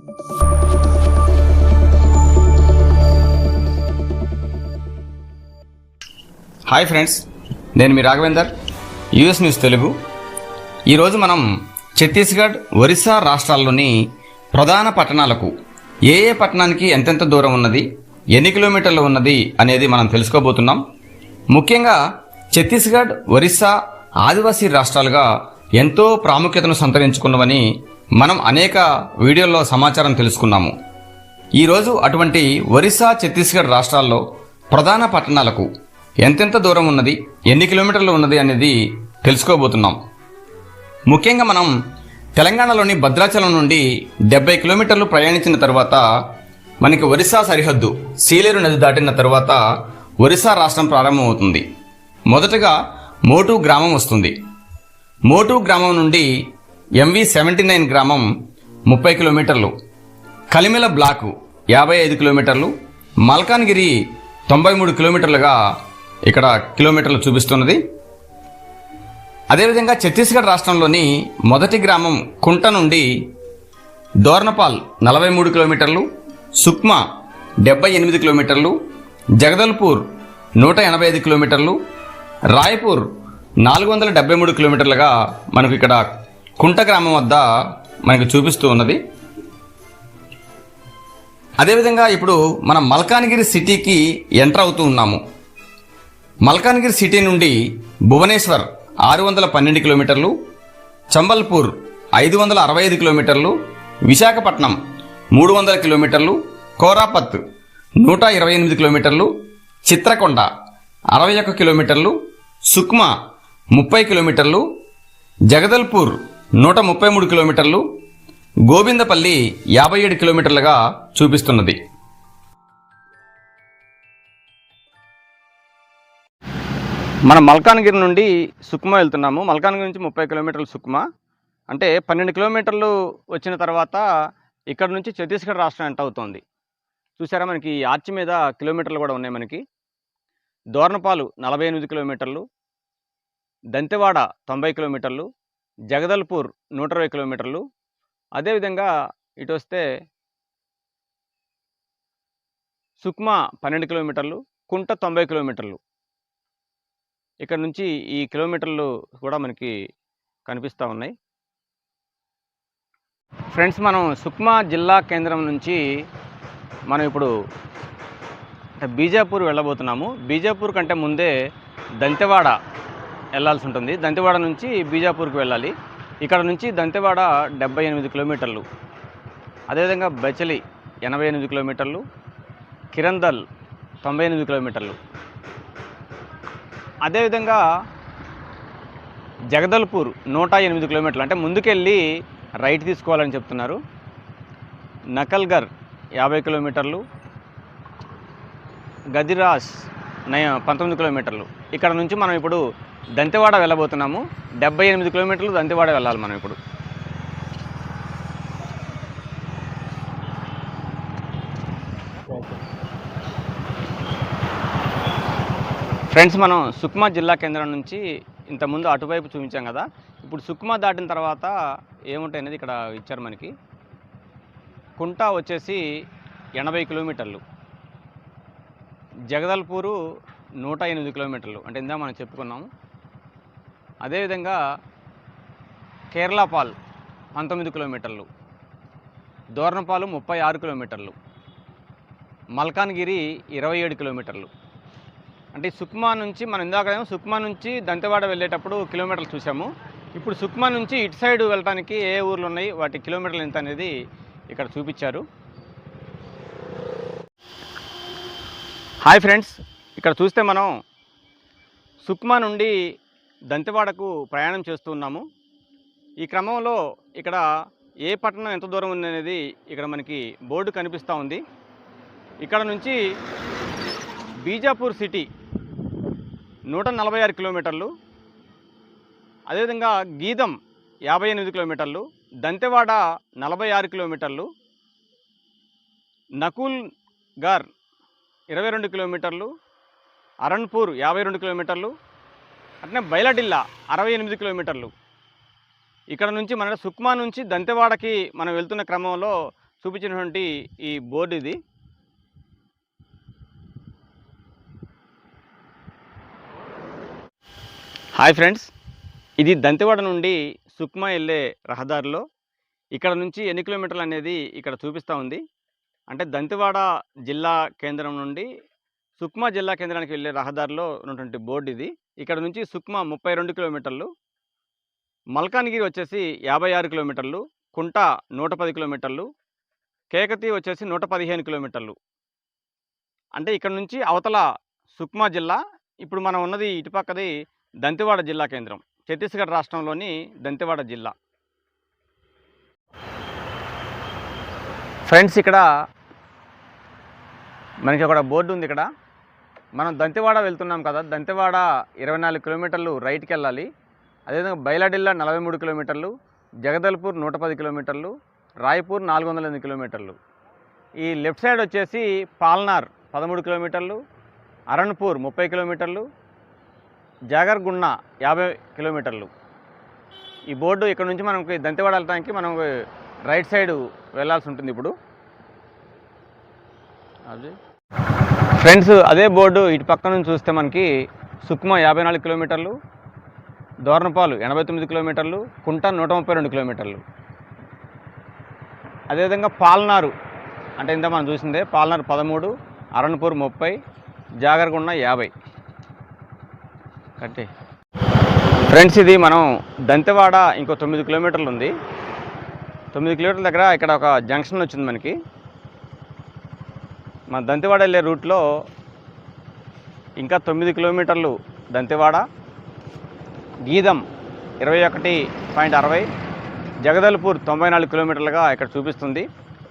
Hi friends నేను మీ Raghavender US news Telugu. ఈరోజు మనం ఛత్తీస్గఢ్ ఒరిస్సా రాష్ట్రాల్లోని ప్రధాన పట్టణాలకు ఏ ఏ పట్టణానికి ఎంతెంత దూరం ఉన్నది ఎన్ని కిలోమీటర్లు ఉన్నది అనేది మనం తెలుసుకోబోతున్నాం. ముఖ్యంగా ఛత్తీస్గఢ్ ఒరిస్సా ఆదివాసీ రాష్ట్రాలుగా ఎంతో ప్రాముఖ్యతను సంతరించుకున్నవని మనం అనేక వీడియోల్లో సమాచారం తెలుసుకున్నాము. ఈరోజు అటువంటి ఒరిస్సా ఛత్తీస్గఢ్ రాష్ట్రాల్లో ప్రధాన పట్టణాలకు ఎంతెంత దూరం ఉన్నది ఎన్ని కిలోమీటర్లు ఉన్నది అనేది తెలుసుకోబోతున్నాం. ముఖ్యంగా మనం తెలంగాణలోని భద్రాచలం నుండి డెబ్బై కిలోమీటర్లు ప్రయాణించిన తర్వాత మనకి ఒరిస్సా సరిహద్దు సీలేరు నది దాటిన తర్వాత ఒరిస్సా రాష్ట్రం ప్రారంభమవుతుంది. మొదటగా మోటు గ్రామం వస్తుంది. మోటు గ్రామం నుండి ఎంవి సెవెంటీ నైన్ గ్రామం ముప్పై కిలోమీటర్లు కలిమెల బ్లాకు యాభై ఐదు కిలోమీటర్లు మల్కాన్గిరి తొంభై మూడు కిలోమీటర్లుగా ఇక్కడ కిలోమీటర్లు చూపిస్తున్నది. అదేవిధంగా ఛత్తీస్గఢ్ రాష్ట్రంలోని మొదటి గ్రామం కుంట నుండి దోర్నపాల్ నలభై మూడు కిలోమీటర్లు సుక్మా డెబ్బై ఎనిమిది కిలోమీటర్లు జగదల్పూర్ నూట ఎనభై ఐదు కిలోమీటర్లు రాయ్పూర్ నాలుగు వందల డెబ్బై మూడు కిలోమీటర్లుగా మనకు ఇక్కడ కుంట గ్రామం వద్ద మనకు చూపిస్తూ ఉన్నది. అదేవిధంగా ఇప్పుడు మనం మల్కానగిరి సిటీకి ఎంటర్ అవుతూ ఉన్నాము. మల్కానగిరి సిటీ నుండి భువనేశ్వర్ ఆరు వందల పన్నెండు కిలోమీటర్లు చంబల్పూర్ ఐదు వందల అరవై ఐదు కిలోమీటర్లు విశాఖపట్నం మూడు వందల కిలోమీటర్లు కోరాపత్ నూట ఇరవై ఎనిమిది కిలోమీటర్లు చిత్రకొండ అరవై ఒక్క కిలోమీటర్లు సుక్మా ముప్పై కిలోమీటర్లు జగదల్పూర్ నూట ముప్పై మూడు కిలోమీటర్లు గోవిందపల్లి యాభై ఏడు కిలోమీటర్లుగా చూపిస్తున్నది. మనం మల్కాన్గిరి నుండి సుక్మా వెళ్తున్నాము. మల్కాన్గిరి నుంచి ముప్పై కిలోమీటర్లు సుక్మా. అంటే పన్నెండు కిలోమీటర్లు వచ్చిన తర్వాత ఇక్కడ నుంచి ఛత్తీస్గఢ్ రాష్ట్రం ఎంట అవుతోంది. చూసారా మనకి ఆర్చి మీద కిలోమీటర్లు కూడా ఉన్నాయి మనకి. దోర్నపాలు నలభై ఎనిమిది కిలోమీటర్లు దంతెవాడ తొంభై కిలోమీటర్లు జగదల్పూర్ నూట ఇరవై కిలోమీటర్లు. అదేవిధంగా ఇటు వస్తే సుక్మా పన్నెండు కిలోమీటర్లు కుంట తొంభై కిలోమీటర్లు. ఇక్కడ నుంచి ఈ కిలోమీటర్లు కూడా మనకి కనిపిస్తూ ఉన్నాయి. ఫ్రెండ్స్ మనం సుక్మా జిల్లా కేంద్రం నుంచి మనం ఇప్పుడు బీజాపూర్ వెళ్ళబోతున్నాము. బీజాపూర్ కంటే ముందే దంతెవాడ వెళ్ళాల్సి ఉంటుంది దంతెవాడ నుంచి బీజాపూర్కి వెళ్ళాలి. ఇక్కడ నుంచి దంతెవాడ డెబ్బై ఎనిమిది కిలోమీటర్లు. అదేవిధంగా బచలి ఎనభై ఎనిమిది కిలోమీటర్లు. కిరందల్ తొంభై ఎనిమిది కిలోమీటర్లు. అదేవిధంగా జగదల్పూర్ నూట ఎనిమిది కిలోమీటర్లు. అంటే ముందుకెళ్ళి రైట్ తీసుకోవాలని చెప్తున్నారు. నకల్గర్ యాభై కిలోమీటర్లు. గదిరాస్ నయ పంతొమ్మిది కిలోమీటర్లు. ఇక్కడ నుంచి మనం ఇప్పుడు దంతెవాడ వెళ్ళబోతున్నాము. డెబ్బై ఎనిమిది కిలోమీటర్లు దంతెవాడ వెళ్ళాలి మనం ఇప్పుడు. ఫ్రెండ్స్ మనం సుక్మా జిల్లా కేంద్రం నుంచి ఇంతకుముందు అటువైపు చూపించాం కదా. ఇప్పుడు సుక్మా దాటిన తర్వాత ఏముంటాయి అనేది ఇక్కడ ఇచ్చారు మనకి. కుంటా వచ్చేసి ఎనభై కిలోమీటర్లు. జగదల్పూరు నూట ఎనిమిది కిలోమీటర్లు. అంటే ఇందా మనం చెప్పుకున్నాము. అదేవిధంగా కేరళపాల్ పంతొమ్మిది కిలోమీటర్లు దోర్నపాలు ముప్పై ఆరు కిలోమీటర్లు మల్కాన్గిరి ఇరవై ఏడు కిలోమీటర్లు. అంటే సుక్మా నుంచి మనం ఇందాక సుక్మా నుంచి దంతెవాడ వెళ్ళేటప్పుడు కిలోమీటర్లు చూసాము. ఇప్పుడు సుక్మా నుంచి ఇటు సైడ్ వెళ్ళడానికి ఏ ఊర్లు ఉన్నాయి వాటి కిలోమీటర్లు ఎంత అనేది ఇక్కడ చూపించారు. హాయ్ ఫ్రెండ్స్ ఇక్కడ చూస్తే మనం సుక్మా నుండి దంతెవాడకు ప్రయాణం చేస్తూ ఉన్నాము. ఈ క్రమంలో ఇక్కడ ఏ పట్టణం ఎంత దూరం ఉంది అనేది ఇక్కడ మనకి బోర్డు కనిపిస్తూ ఉంది. ఇక్కడ నుంచి బీజాపూర్ సిటీ నూట నలభై ఆరు కిలోమీటర్లు అదేవిధంగా గీదం యాభై ఎనిమిది కిలోమీటర్లు దంతెవాడ నలభై ఆరు కిలోమీటర్లు నకుల్ గార్ ఇరవై రెండు కిలోమీటర్లు అరణ్పూర్ యాభై రెండు కిలోమీటర్లు అట్నే బయలడిల్లా అరవై ఎనిమిది కిలోమీటర్లు. ఇక్కడ నుంచి మన సుక్మా నుంచి దంతెవాడకి మనం వెళ్తున్న క్రమంలో చూపించినటువంటి ఈ బోర్డు ఇది. హాయ్ ఫ్రెండ్స్ ఇది దంతెవాడ నుండి సుక్మా వెళ్ళే రహదారిలో. ఇక్కడ నుంచి ఎన్ని కిలోమీటర్లు అనేది ఇక్కడ చూపిస్తూ ఉంది. అంటే దంతెవాడ జిల్లా కేంద్రం నుండి సుక్మా జిల్లా కేంద్రానికి వెళ్ళే రహదారిలో ఉన్నటువంటి బోర్డు ఇది. ఇక్కడ నుంచి సుక్మా ముప్పై రెండు కిలోమీటర్లు మల్కాన్గిరి వచ్చేసి యాభై ఆరు కిలోమీటర్లు కుంట నూట పది కిలోమీటర్లు కేకతి వచ్చేసి నూట పదిహేను కిలోమీటర్లు. అంటే ఇక్కడ నుంచి అవతల సుక్మా జిల్లా ఇప్పుడు మనం ఉన్నది ఇటుపక్కది దంతివాడ జిల్లా కేంద్రం ఛత్తీస్గఢ్ రాష్ట్రంలోని దంతివాడ జిల్లా. ఫ్రెండ్స్ ఇక్కడ మనకి ఒక బోర్డు ఉంది ఇక్కడ. మనం దంతెవాడ వెళ్తున్నాం కదా దంతెవాడ ఇరవై నాలుగు కిలోమీటర్లు రైట్కి వెళ్ళాలి అదేవిధంగా బైలాడిల్లా నలభై మూడు కిలోమీటర్లు జగదల్పూర్ నూట పది కిలోమీటర్లు రాయ్పూర్ నాలుగు వందల ఎనిమిది కిలోమీటర్లు. ఈ లెఫ్ట్ సైడ్ వచ్చేసి పాల్నార్ పదమూడు కిలోమీటర్లు అరణ్పూర్ ముప్పై కిలోమీటర్లు జాగర్గున్న యాభై కిలోమీటర్లు. ఈ బోర్డు ఇక్కడ నుంచి మనకి దంతెవాడ వెళ్ళడానికి మనం రైట్ సైడ్ వెళ్ళాల్సి ఉంటుంది ఇప్పుడు. అది. ఫ్రెండ్స్ అదే బోర్డు ఇటు పక్క నుంచి చూస్తే మనకి సుక్మా యాభై నాలుగు కిలోమీటర్లు దోర్నపాలు ఎనభై తొమ్మిది కిలోమీటర్లు కుంట నూట ముప్పై రెండు కిలోమీటర్లు. అదేవిధంగా పాల్నారు అంటే ఇంత మనం చూసిందే పాల్నారు పదమూడు అరణ్పూర్ ముప్పై జాగరగుండ యాభై. కట్టే ఫ్రెండ్స్ ఇది మనం దంతెవాడ ఇంకో తొమ్మిది కిలోమీటర్లు ఉంది. తొమ్మిది కిలోమీటర్ల దగ్గర ఇక్కడ ఒక జంక్షన్ వచ్చింది మనకి. మన దంతెవాడ వెళ్ళే రూట్లో ఇంకా తొమ్మిది కిలోమీటర్లు దంతెవాడ గీదం ఇరవై ఒకటి పాయింట్ అరవై జగదల్పూర్ తొంభై నాలుగు కిలోమీటర్లుగా ఇక్కడ చూపిస్తుంది.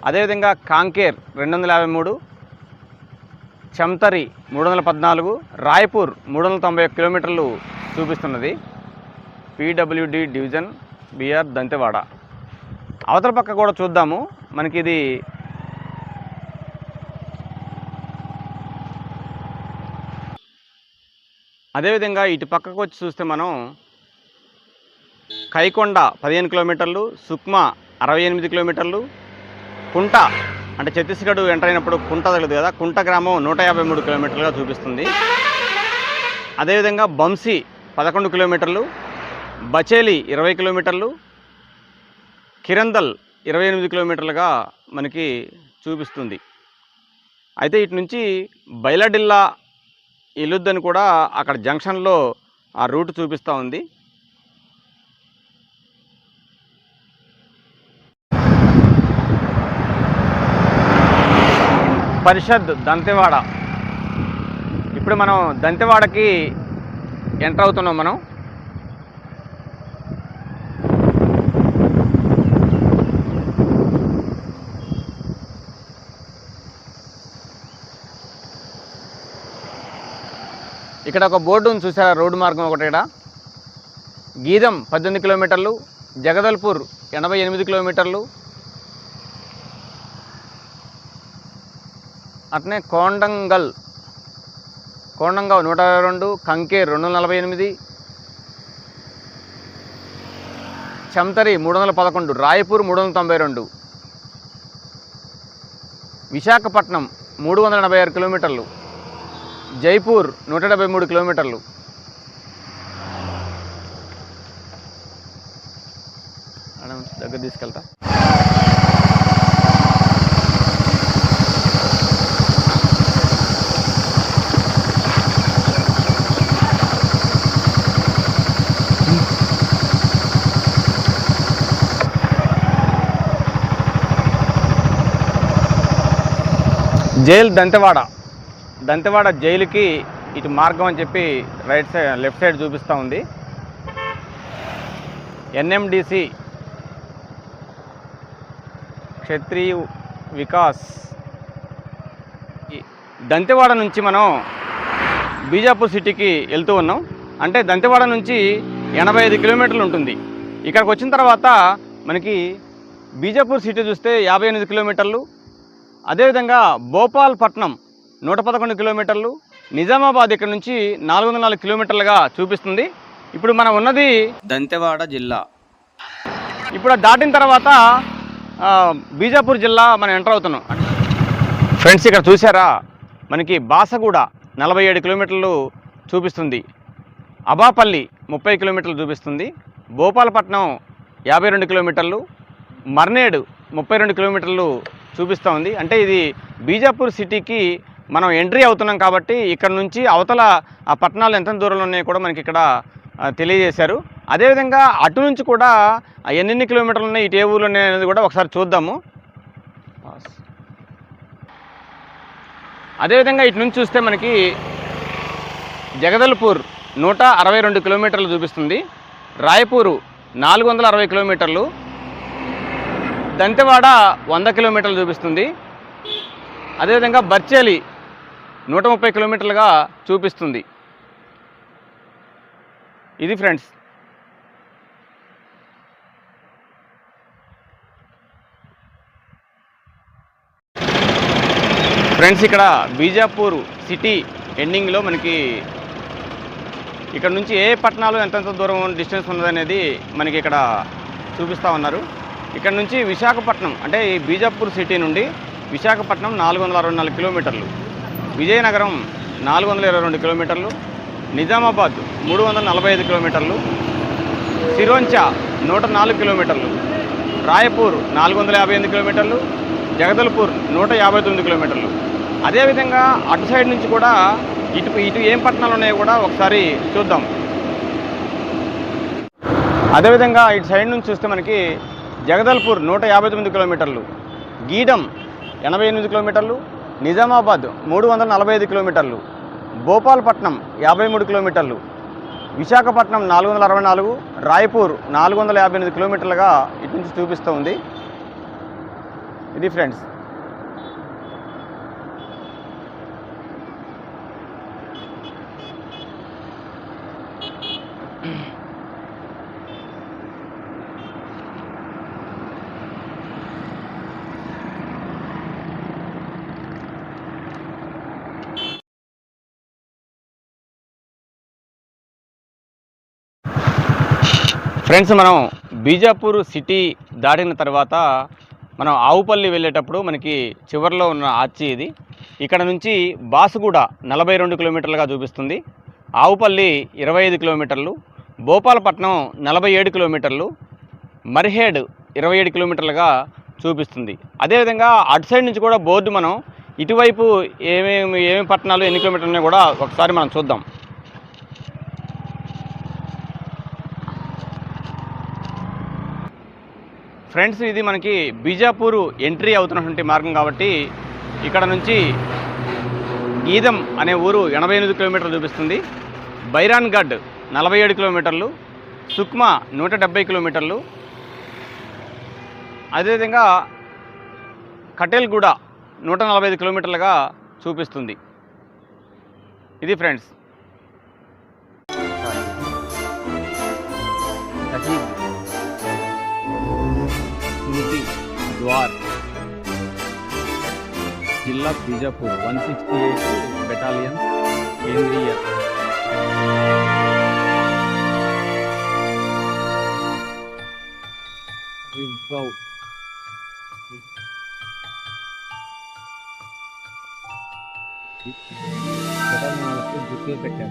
అదేవిధంగా కాంకేర్ రెండు వందల యాభై మూడు చెంతరి మూడు వందల పద్నాలుగు రాయ్పూర్ మూడు వందల తొంభై కిలోమీటర్లు చూపిస్తున్నది. PWD division BR Dantewada. అవతల పక్క కూడా చూద్దాము. మనకి ఇది అదేవిధంగా ఇటు పక్కకు వచ్చి చూస్తే మనం కైకొండ పదిహేను కిలోమీటర్లు సుక్మా అరవై ఎనిమిది కిలోమీటర్లు కుంట అంటే ఛత్తీస్గఢ్ ఎంటర్ అయినప్పుడు కుంట తగలదు కదా కుంట గ్రామం నూట యాభై మూడు కిలోమీటర్లుగా చూపిస్తుంది. అదేవిధంగా బంసీ పదకొండు కిలోమీటర్లు బచేలి ఇరవై కిలోమీటర్లు కిరందల్ ఇరవై ఎనిమిది కిలోమీటర్లుగా మనకి చూపిస్తుంది. అయితే ఇటు నుంచి బైలాడిల్లా ఇల్లుద్దని కూడా అక్కడ జంక్షన్లో ఆ రూట్ చూపిస్తూ ఉంది. పరిషత్ దంతెవాడ. ఇప్పుడు మనం దంతెవాడకి ఎంటర్ అవుతున్నాం మనం. ఇక్కడ ఒక బోర్డు ఉంది చూసారా? రోడ్డు మార్గం ఒకటి ఇక్కడ. గీదం పద్దెనిమిది కిలోమీటర్లు జగదల్పూర్ ఎనభై ఎనిమిది కిలోమీటర్లు అట్నే కోండంగల్ కోండంగావ్ నూట అరవై రెండు కంకేర్ రెండు వందల నలభై ఎనిమిది చంతరి మూడు వందల పదకొండు రాయపూర్ మూడు వందల తొంభై రెండు విశాఖపట్నం మూడు వందల ఎనభై ఆరు కిలోమీటర్లు జైపూర్ నూట డెబ్బై మూడు కిలోమీటర్లు. దగ్గర తీసుకెళ్తా. జైల్ దంతెవాడ. దంతెవాడ జైలుకి ఇటు మార్గం అని చెప్పి రైట్ సైడ్ లెఫ్ట్ సైడ్ చూపిస్తూ ఉంది. ఎన్ఎండిసి క్షత్రియ వికాస్. దంతెవాడ నుంచి మనం బీజాపూర్ సిటీకి వెళ్తూ ఉన్నాం. అంటే దంతెవాడ నుంచి ఎనభై ఐదు కిలోమీటర్లు ఉంటుంది. ఇక్కడికి వచ్చిన తర్వాత మనకి బీజాపూర్ సిటీ చూస్తే యాభై ఎనిమిది కిలోమీటర్లు. అదేవిధంగా భోపాల్పట్నం నూట పదకొండు కిలోమీటర్లు నిజామాబాద్ ఇక్కడ నుంచి నాలుగు వందల నాలుగు కిలోమీటర్లుగా చూపిస్తుంది. ఇప్పుడు మనం ఉన్నది దంతెవాడ జిల్లా. ఇప్పుడు దాటిన తర్వాత బీజాపూర్ జిల్లా మనం ఎంటర్ అవుతున్నాం. ఫ్రెండ్స్ ఇక్కడ చూసారా మనకి బాసగూడ నలభై ఏడు కిలోమీటర్లు చూపిస్తుంది. అబాపల్లి ముప్పై కిలోమీటర్లు చూపిస్తుంది. భోపాలపట్నం యాభై రెండు కిలోమీటర్లు. మర్నేడు ముప్పై రెండు కిలోమీటర్లు చూపిస్తూ ఉంది. అంటే ఇది బీజాపూర్ సిటీకి మనం ఎంట్రీ అవుతున్నాం కాబట్టి ఇక్కడ నుంచి అవతల ఆ పట్టణాలు ఎంత దూరంలో ఉన్నాయో కూడా మనకి ఇక్కడ తెలియజేశారు. అదేవిధంగా అటు నుంచి కూడా ఎన్నెన్ని కిలోమీటర్లు ఉన్నాయి ఇటు ఏ ఊర్లు ఉన్నాయి అనేది కూడా ఒకసారి చూద్దాము. అదేవిధంగా ఇటు నుంచి చూస్తే మనకి జగదల్పూర్ నూట అరవై రెండు కిలోమీటర్లు చూపిస్తుంది. రాయపూరు నాలుగు వందల అరవై కిలోమీటర్లు. దంతెవాడ వంద కిలోమీటర్లు చూపిస్తుంది. అదేవిధంగా బర్చేలి నూట ముప్పై కిలోమీటర్లుగా చూపిస్తుంది. ఇది ఫ్రెండ్స్. ఫ్రెండ్స్ ఇక్కడ బీజాపూర్ సిటీ ఎండింగ్లో మనకి ఇక్కడ నుంచి ఏ పట్టణాలు ఎంతెంత దూరం డిస్టెన్స్ ఉన్నదనేది మనకి ఇక్కడ చూపిస్తూ ఉన్నారు. ఇక్కడ నుంచి విశాఖపట్నం అంటే ఈ బీజాపూర్ సిటీ నుండి విశాఖపట్నం నాలుగు వందల అరవై నాలుగు కిలోమీటర్లు. విజయనగరం నాలుగు వందల ఇరవై రెండు కిలోమీటర్లు నిజామాబాద్ మూడు వందల నలభై ఐదు కిలోమీటర్లు సిరోంచా నూట నాలుగు కిలోమీటర్లు రాయపూర్ నాలుగు వందల యాభై ఎనిమిది కిలోమీటర్లు జగదల్పూర్ నూట యాభై తొమ్మిది కిలోమీటర్లు. అదేవిధంగా అటు సైడ్ నుంచి కూడా ఇటు ఇటు ఏం పట్టణాలు ఉన్నాయో కూడా ఒకసారి చూద్దాం. అదేవిధంగా ఇటు సైడ్ నుంచి చూస్తే మనకి జగదల్పూర్ నూట యాభై తొమ్మిది కిలోమీటర్లు గీడం ఎనభై ఎనిమిది కిలోమీటర్లు నిజామాబాద్ మూడు వందల నలభై ఐదు కిలోమీటర్లు భోపాల్పట్నం యాభై మూడు కిలోమీటర్లు విశాఖపట్నం నాలుగు వందల అరవై నాలుగు రాయపూర్ నాలుగు వందల యాభై ఎనిమిది కిలోమీటర్లుగా ఇటు నుంచి చూపిస్తూ ఉంది. ఇది ఫ్రెండ్స్. ఫ్రెండ్స్ మనం బీజాపూర్ సిటీ దాటిన తర్వాత మనం ఆవుపల్లి వెళ్ళేటప్పుడు మనకి చివరిలో ఉన్న ఆర్చి ఇది. ఇక్కడ నుంచి బాసుగూడ నలభై రెండు కిలోమీటర్లుగా చూపిస్తుంది. ఆవుపల్లి ఇరవై ఐదు కిలోమీటర్లు భోపాలపట్నం నలభై ఏడు కిలోమీటర్లు మర్హేడ్ ఇరవై ఏడు కిలోమీటర్లుగా చూపిస్తుంది. అదేవిధంగా అటు సైడ్ నుంచి కూడా బోర్డు మనం ఇటువైపు ఏమేమి ఏమేమి పట్టణాలు ఎన్ని కిలోమీటర్లు కూడా ఒకసారి మనం చూద్దాం. ఫ్రెండ్స్ ఇది మనకి బీజాపూర్ ఎంట్రీ అవుతున్నటువంటి మార్గం కాబట్టి ఇక్కడ నుంచి గీదం అనే ఊరు ఎనభై ఎనిమిది కిలోమీటర్లు చూపిస్తుంది. బైరాన్గఢ్ నలభై ఏడు కిలోమీటర్లు సుక్మా నూట డెబ్బై కిలోమీటర్లు. అదేవిధంగా కటేల్గూడ నూట నలభై ఐదు కిలోమీటర్లుగా చూపిస్తుంది. ఇది ఫ్రెండ్స్. द्वार जिला बीजापुर 168 बटालियन केंद्रीय। द्वितीय बटालियन